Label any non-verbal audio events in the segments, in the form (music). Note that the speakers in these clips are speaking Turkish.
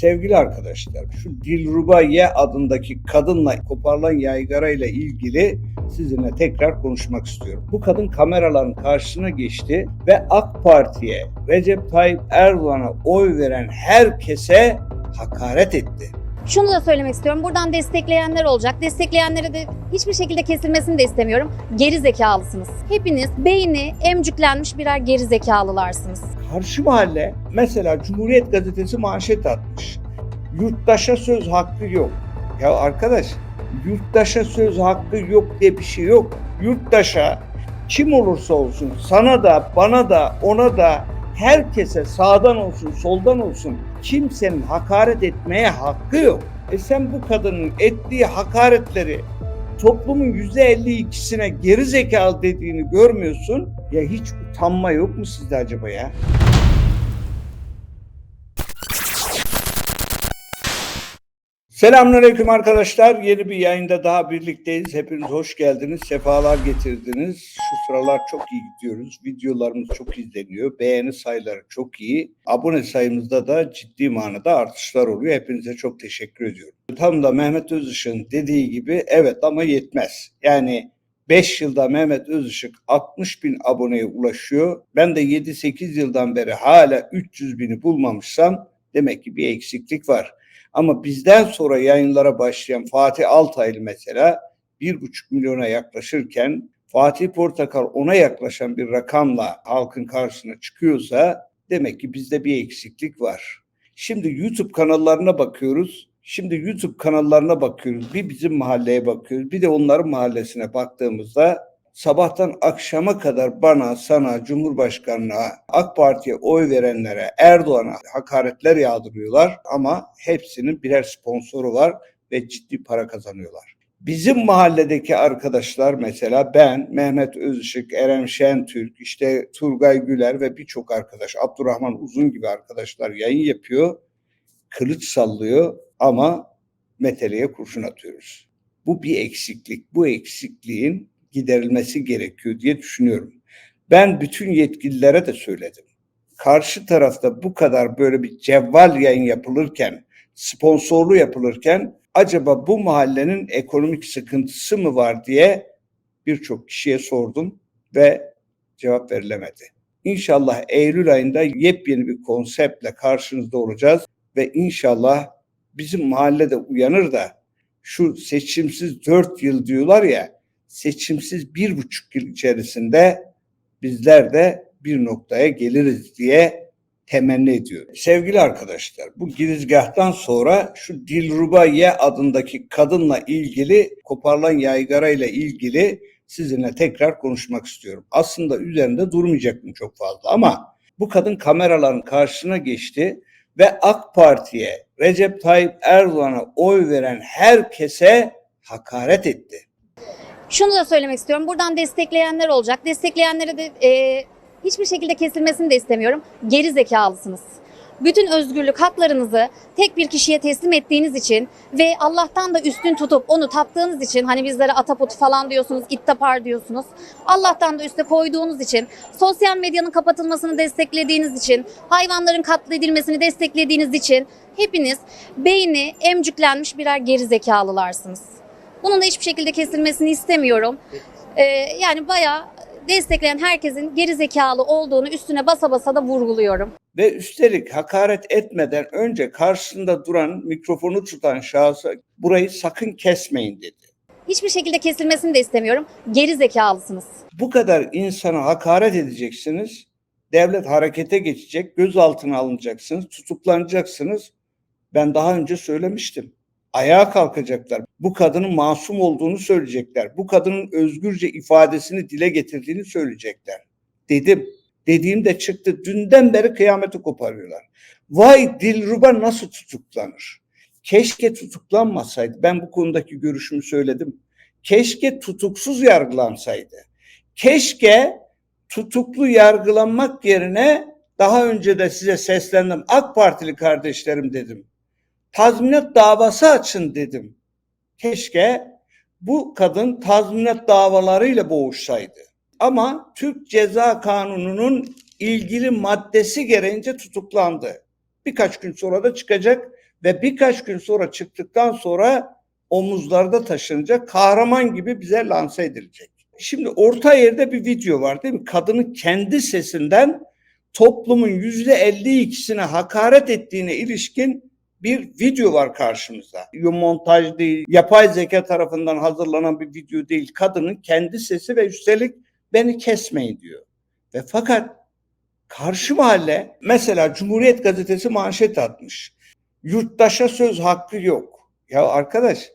Sevgili arkadaşlar, şu Dilruba Ye adındaki kadınla koparılan yaygara ile ilgili sizinle tekrar konuşmak istiyorum. Bu kadın kameraların karşısına geçti ve AK Parti'ye, Recep Tayyip Erdoğan'a oy veren herkese hakaret etti. Şunu da söylemek istiyorum. Buradan destekleyenler olacak. Destekleyenlere de hiçbir şekilde kesilmesini de istemiyorum. Geri zekalısınız. Hepiniz beyni emcüklenmiş birer geri zekalılarsınız. Karşı mahalle mesela Cumhuriyet Gazetesi manşet atmış. Yurttaşa söz hakkı yok. Ya arkadaş yurttaşa söz hakkı yok diye bir şey yok. Yurttaşa kim olursa olsun sana da bana da ona da herkese sağdan olsun soldan olsun kimsenin hakaret etmeye hakkı yok. E sen bu kadının ettiği hakaretleri toplumun %52'sine geri zekalı dediğini görmüyorsun. Ya hiç utanma yok mu sizde acaba ya? Selamünaleyküm arkadaşlar. Yeni bir yayında daha birlikteyiz. Hepiniz hoş geldiniz. Sefalar getirdiniz. Şu sıralar çok iyi gidiyoruz. Videolarımız çok izleniyor. Beğeni sayıları çok iyi. Abone sayımızda da ciddi manada artışlar oluyor. Hepinize çok teşekkür ediyorum. Tam da Mehmet Özışık'ın dediği gibi evet ama yetmez. Yani 5 yılda Mehmet Özışık 60 bin aboneye ulaşıyor. Ben de 7-8 yıldan beri hala 300 bini bulmamışsam demek ki bir eksiklik var. Ama bizden sonra yayınlara başlayan Fatih Altaylı mesela 1,5 milyona yaklaşırken Fatih Portakal ona yaklaşan bir rakamla halkın karşısına çıkıyorsa demek ki bizde bir eksiklik var. Şimdi YouTube kanallarına bakıyoruz. Şimdi YouTube kanallarına bakıyoruz. Bir bizim mahalleye bakıyoruz. Bir de onların mahallesine baktığımızda sabahtan akşama kadar bana, sana, Cumhurbaşkanı'na, AK Parti'ye oy verenlere, Erdoğan'a hakaretler yağdırıyorlar ama hepsinin birer sponsoru var ve ciddi para kazanıyorlar. Bizim mahalledeki arkadaşlar mesela ben, Mehmet Özışık, Eren Şentürk, işte Turgay Güler ve birçok arkadaş, Abdurrahman Uzun gibi arkadaşlar yayın yapıyor, kılıç sallıyor ama meteleye kurşun atıyoruz. Bu bir eksiklik. Bu eksikliğin giderilmesi gerekiyor diye düşünüyorum. Ben bütün yetkililere de söyledim. Karşı tarafta bu kadar böyle bir cevval yayın yapılırken, sponsorlu yapılırken acaba bu mahallenin ekonomik sıkıntısı mı var diye birçok kişiye sordum ve cevap verilemedi. İnşallah Eylül ayında yepyeni bir konseptle karşınızda olacağız ve inşallah bizim mahallede uyanır da şu seçimsiz dört yıl diyorlar ya seçimsiz bir buçuk yıl içerisinde bizler de bir noktaya geliriz diye temenni ediyorum. Sevgili arkadaşlar bu girizgahtan sonra şu Dilruba Ye adındaki kadınla ilgili koparılan yaygara ile ilgili sizinle tekrar konuşmak istiyorum. Aslında üzerinde durmayacaktım çok fazla ama bu kadın kameraların karşısına geçti ve AK Parti'ye Recep Tayyip Erdoğan'a oy veren herkese hakaret etti. Şunu da söylemek istiyorum. Buradan destekleyenler olacak. Destekleyenlere de e, hiçbir şekilde kesilmesini de istemiyorum. Geri zekalısınız. Bütün özgürlük haklarınızı tek bir kişiye teslim ettiğiniz için ve Allah'tan da üstün tutup onu taptığınız için hani bizlere ataput falan diyorsunuz, ittapar diyorsunuz. Allah'tan da üste koyduğunuz için, sosyal medyanın kapatılmasını desteklediğiniz için, hayvanların katledilmesini desteklediğiniz için hepiniz beyni emcüklenmiş birer geri zekalılarsınız. Bunun da hiçbir şekilde kesilmesini istemiyorum. Ee, yani bayağı destekleyen herkesin geri zekalı olduğunu üstüne basa basa da vurguluyorum. Ve üstelik hakaret etmeden önce karşısında duran mikrofonu tutan şahsa burayı sakın kesmeyin dedi. Hiçbir şekilde kesilmesini de istemiyorum. Geri zekalısınız. Bu kadar insana hakaret edeceksiniz. Devlet harekete geçecek, gözaltına alınacaksınız, tutuklanacaksınız. Ben daha önce söylemiştim. Ayağa kalkacaklar. Bu kadının masum olduğunu söyleyecekler. Bu kadının özgürce ifadesini dile getirdiğini söyleyecekler. Dedim. Dediğim de çıktı. Dünden beri kıyameti koparıyorlar. Vay Dilruba nasıl tutuklanır? Keşke tutuklanmasaydı. Ben bu konudaki görüşümü söyledim. Keşke tutuksuz yargılansaydı. Keşke tutuklu yargılanmak yerine daha önce de size seslendim. AK Partili kardeşlerim dedim. Tazminat davası açın dedim. Keşke bu kadın tazminat davalarıyla boğuşsaydı. Ama Türk Ceza Kanunu'nun ilgili maddesi gereğince tutuklandı. Birkaç gün sonra da çıkacak ve birkaç gün sonra çıktıktan sonra omuzlarda taşınacak kahraman gibi bize lanse edilecek. Şimdi orta yerde bir video var değil mi? Kadının kendi sesinden toplumun yüzde 52'sine hakaret ettiğine ilişkin bir video var karşımızda. Montaj değil, yapay zeka tarafından hazırlanan bir video değil. Kadının kendi sesi ve üstelik beni kesmeyin diyor. Ve fakat karşı mahalle mesela Cumhuriyet Gazetesi manşet atmış. Yurttaşa söz hakkı yok. Ya arkadaş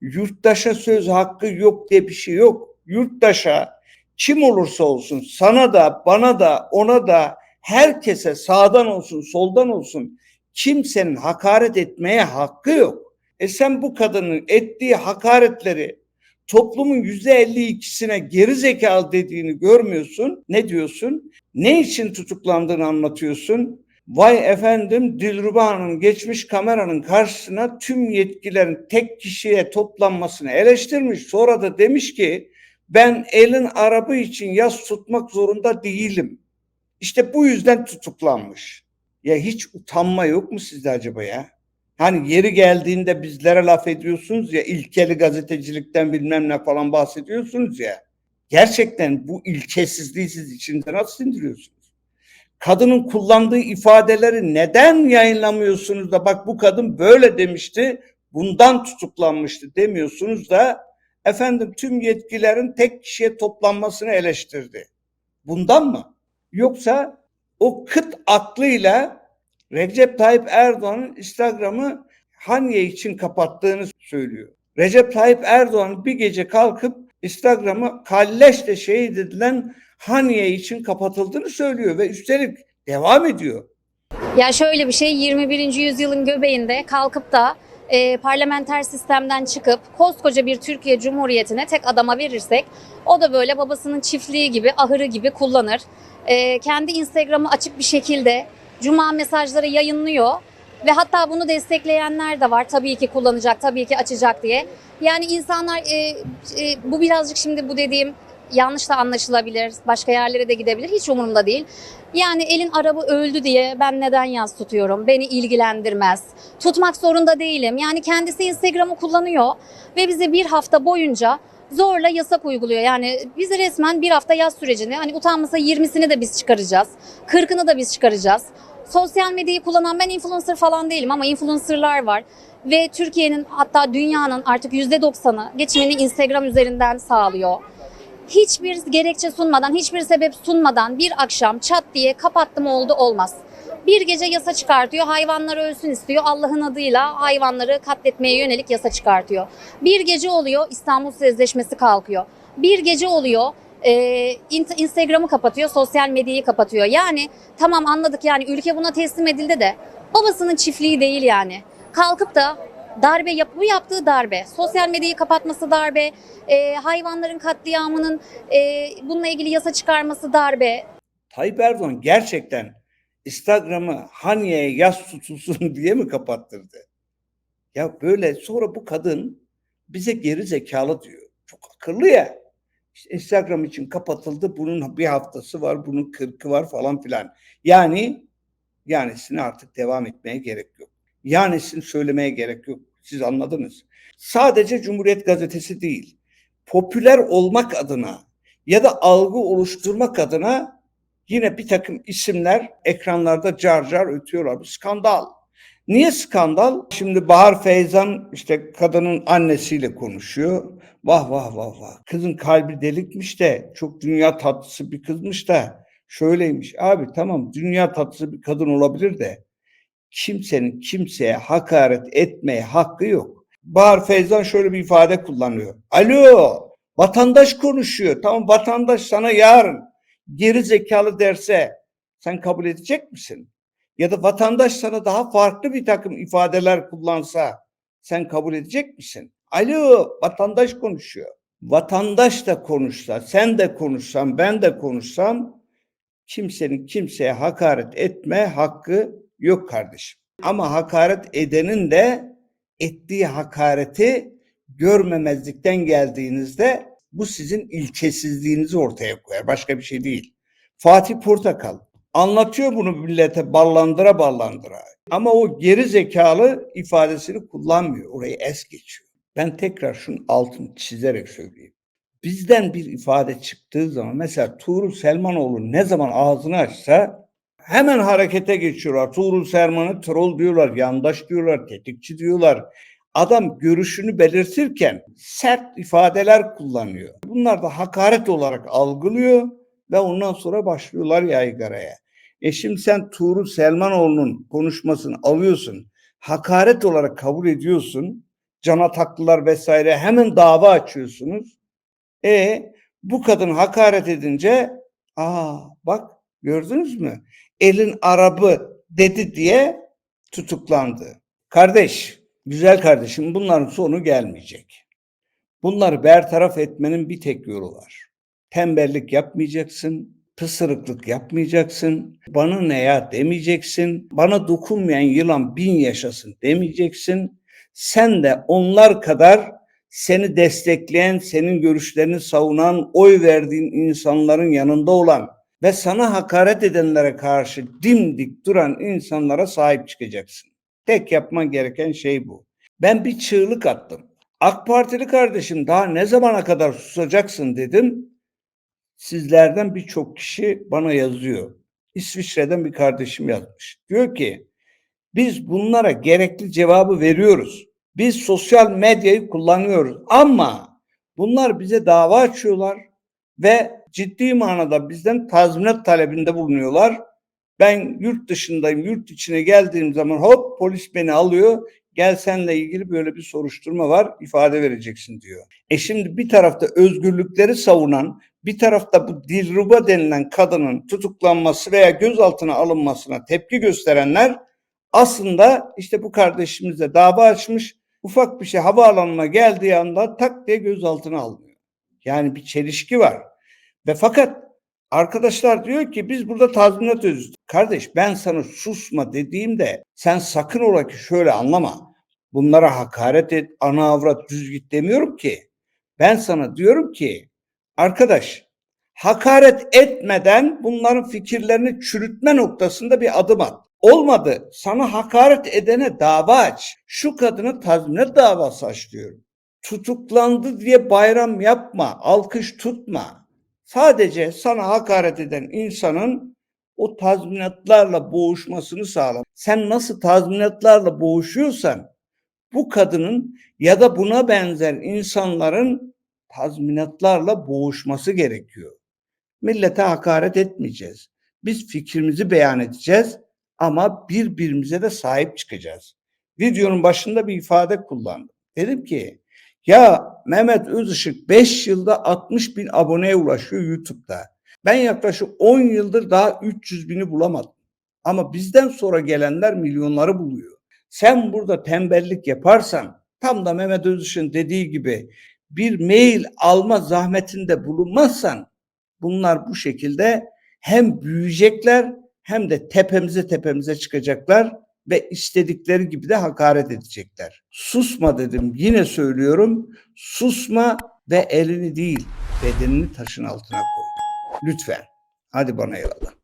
yurttaşa söz hakkı yok diye bir şey yok. Yurttaşa kim olursa olsun sana da bana da ona da herkese sağdan olsun soldan olsun kimsenin hakaret etmeye hakkı yok. E sen bu kadının ettiği hakaretleri toplumun yüzde 52'sine geri zekalı dediğini görmüyorsun. Ne diyorsun? Ne için tutuklandığını anlatıyorsun. Vay efendim Dilruba Hanım geçmiş kameranın karşısına tüm yetkilerin tek kişiye toplanmasını eleştirmiş. Sonra da demiş ki ben elin arabı için yas tutmak zorunda değilim. İşte bu yüzden tutuklanmış. Ya hiç utanma yok mu sizde acaba ya? Hani yeri geldiğinde bizlere laf ediyorsunuz ya ilkeli gazetecilikten bilmem ne falan bahsediyorsunuz ya. Gerçekten bu ilkesizliği siz içinde nasıl sindiriyorsunuz? Kadının kullandığı ifadeleri neden yayınlamıyorsunuz da bak bu kadın böyle demişti bundan tutuklanmıştı demiyorsunuz da efendim tüm yetkilerin tek kişiye toplanmasını eleştirdi. Bundan mı? Yoksa o kıt aklıyla Recep Tayyip Erdoğan'ın Instagram'ı Haniye için kapattığını söylüyor. Recep Tayyip Erdoğan bir gece kalkıp Instagram'ı kalleşle şehit edilen Haniye için kapatıldığını söylüyor ve üstelik devam ediyor. Ya şöyle bir şey 21. yüzyılın göbeğinde kalkıp da e, parlamenter sistemden çıkıp koskoca bir Türkiye Cumhuriyeti'ne tek adama verirsek o da böyle babasının çiftliği gibi ahırı gibi kullanır. E, kendi Instagram'ı açık bir şekilde cuma mesajları yayınlıyor ve hatta bunu destekleyenler de var tabii ki kullanacak tabii ki açacak diye. Yani insanlar e, e, bu birazcık şimdi bu dediğim yanlış da anlaşılabilir başka yerlere de gidebilir hiç umurumda değil. Yani elin arabı öldü diye ben neden yaz tutuyorum? Beni ilgilendirmez. Tutmak zorunda değilim. Yani kendisi Instagram'ı kullanıyor ve bize bir hafta boyunca zorla yasak uyguluyor. Yani bizi resmen bir hafta yaz sürecini hani utanmasa 20'sini de biz çıkaracağız. 40'ını da biz çıkaracağız. Sosyal medyayı kullanan ben influencer falan değilim ama influencerlar var. Ve Türkiye'nin hatta dünyanın artık %90'ı geçimini Instagram üzerinden sağlıyor hiçbir gerekçe sunmadan, hiçbir sebep sunmadan bir akşam çat diye kapattım oldu olmaz. Bir gece yasa çıkartıyor, hayvanlar ölsün istiyor. Allah'ın adıyla hayvanları katletmeye yönelik yasa çıkartıyor. Bir gece oluyor, İstanbul Sözleşmesi kalkıyor. Bir gece oluyor, e, Instagram'ı kapatıyor, sosyal medyayı kapatıyor. Yani tamam anladık yani ülke buna teslim edildi de babasının çiftliği değil yani. Kalkıp da darbe yap bu yaptığı darbe. Sosyal medyayı kapatması darbe, e, hayvanların katliamının e, bununla ilgili yasa çıkarması darbe. Tayyip Erdoğan gerçekten Instagram'ı Haniye'ye yaz tutulsun (laughs) diye mi kapattırdı? Ya böyle sonra bu kadın bize geri zekalı diyor. Çok akıllı ya. İşte Instagram için kapatıldı. Bunun bir haftası var, bunun kırkı var falan filan. Yani yanisine artık devam etmeye gerek yok. Yanisini söylemeye gerek yok. Siz anladınız. Sadece Cumhuriyet Gazetesi değil. Popüler olmak adına ya da algı oluşturmak adına yine bir takım isimler ekranlarda car car ötüyorlar. Bu skandal. Niye skandal? Şimdi Bahar Feyzan işte kadının annesiyle konuşuyor. Vah vah vah vah. Kızın kalbi delikmiş de çok dünya tatlısı bir kızmış da şöyleymiş. Abi tamam dünya tatlısı bir kadın olabilir de kimsenin kimseye hakaret etmeye hakkı yok. Bahar Feyzan şöyle bir ifade kullanıyor. Alo vatandaş konuşuyor. Tamam vatandaş sana yarın geri zekalı derse sen kabul edecek misin? Ya da vatandaş sana daha farklı bir takım ifadeler kullansa sen kabul edecek misin? Alo vatandaş konuşuyor. Vatandaş da konuşsa, sen de konuşsan, ben de konuşsam kimsenin kimseye hakaret etme hakkı yok kardeşim. Ama hakaret edenin de ettiği hakareti görmemezlikten geldiğinizde bu sizin ilkesizliğinizi ortaya koyar. Başka bir şey değil. Fatih Portakal anlatıyor bunu millete ballandıra ballandıra. Ama o geri zekalı ifadesini kullanmıyor. Orayı es geçiyor. Ben tekrar şunun altını çizerek söyleyeyim. Bizden bir ifade çıktığı zaman mesela Tuğrul Selmanoğlu ne zaman ağzını açsa hemen harekete geçiyorlar. Tuğrul Selman'ı troll diyorlar, yandaş diyorlar, tetikçi diyorlar. Adam görüşünü belirtirken sert ifadeler kullanıyor. Bunlar da hakaret olarak algılıyor ve ondan sonra başlıyorlar yaygaraya. E şimdi sen Tuğrul Selmanoğlu'nun konuşmasını alıyorsun. Hakaret olarak kabul ediyorsun. Can Ataklılar vesaire hemen dava açıyorsunuz. E bu kadın hakaret edince aa bak gördünüz mü? Elin Arabı dedi diye tutuklandı. Kardeş, güzel kardeşim bunların sonu gelmeyecek. Bunları bertaraf etmenin bir tek yolu var. Tembellik yapmayacaksın, pısırıklık yapmayacaksın, bana ne ya demeyeceksin, bana dokunmayan yılan bin yaşasın demeyeceksin. Sen de onlar kadar seni destekleyen, senin görüşlerini savunan, oy verdiğin insanların yanında olan ve sana hakaret edenlere karşı dimdik duran insanlara sahip çıkacaksın. Tek yapman gereken şey bu. Ben bir çığlık attım. AK Partili kardeşim daha ne zamana kadar susacaksın dedim. Sizlerden birçok kişi bana yazıyor. İsviçre'den bir kardeşim yazmış. Diyor ki biz bunlara gerekli cevabı veriyoruz. Biz sosyal medyayı kullanıyoruz ama bunlar bize dava açıyorlar ve ciddi manada bizden tazminat talebinde bulunuyorlar. Ben yurt dışındayım, yurt içine geldiğim zaman hop polis beni alıyor. Gel seninle ilgili böyle bir soruşturma var, ifade vereceksin diyor. E şimdi bir tarafta özgürlükleri savunan, bir tarafta bu Dilruba denilen kadının tutuklanması veya gözaltına alınmasına tepki gösterenler aslında işte bu kardeşimiz de dava açmış. Ufak bir şey havaalanına geldiği anda tak diye gözaltına alınıyor. Yani bir çelişki var. Ve fakat arkadaşlar diyor ki biz burada tazminat ödüyoruz. Kardeş ben sana susma dediğimde sen sakın ola ki şöyle anlama. Bunlara hakaret et, ana avrat düz git demiyorum ki. Ben sana diyorum ki arkadaş hakaret etmeden bunların fikirlerini çürütme noktasında bir adım at. Olmadı. Sana hakaret edene dava aç. Şu kadını tazminat davası aç diyorum. Tutuklandı diye bayram yapma, alkış tutma. Sadece sana hakaret eden insanın o tazminatlarla boğuşmasını sağla. Sen nasıl tazminatlarla boğuşuyorsan bu kadının ya da buna benzer insanların tazminatlarla boğuşması gerekiyor. Millete hakaret etmeyeceğiz. Biz fikrimizi beyan edeceğiz ama birbirimize de sahip çıkacağız. Videonun başında bir ifade kullandım. Dedim ki ya Mehmet Özışık 5 yılda 60 bin aboneye ulaşıyor YouTube'da. Ben yaklaşık 10 yıldır daha 300 bini bulamadım. Ama bizden sonra gelenler milyonları buluyor. Sen burada tembellik yaparsan tam da Mehmet Özışık'ın dediği gibi bir mail alma zahmetinde bulunmazsan bunlar bu şekilde hem büyüyecekler hem de tepemize tepemize çıkacaklar ve istedikleri gibi de hakaret edecekler. Susma dedim yine söylüyorum. Susma ve elini değil bedenini taşın altına koy. Lütfen. Hadi bana eyvallah.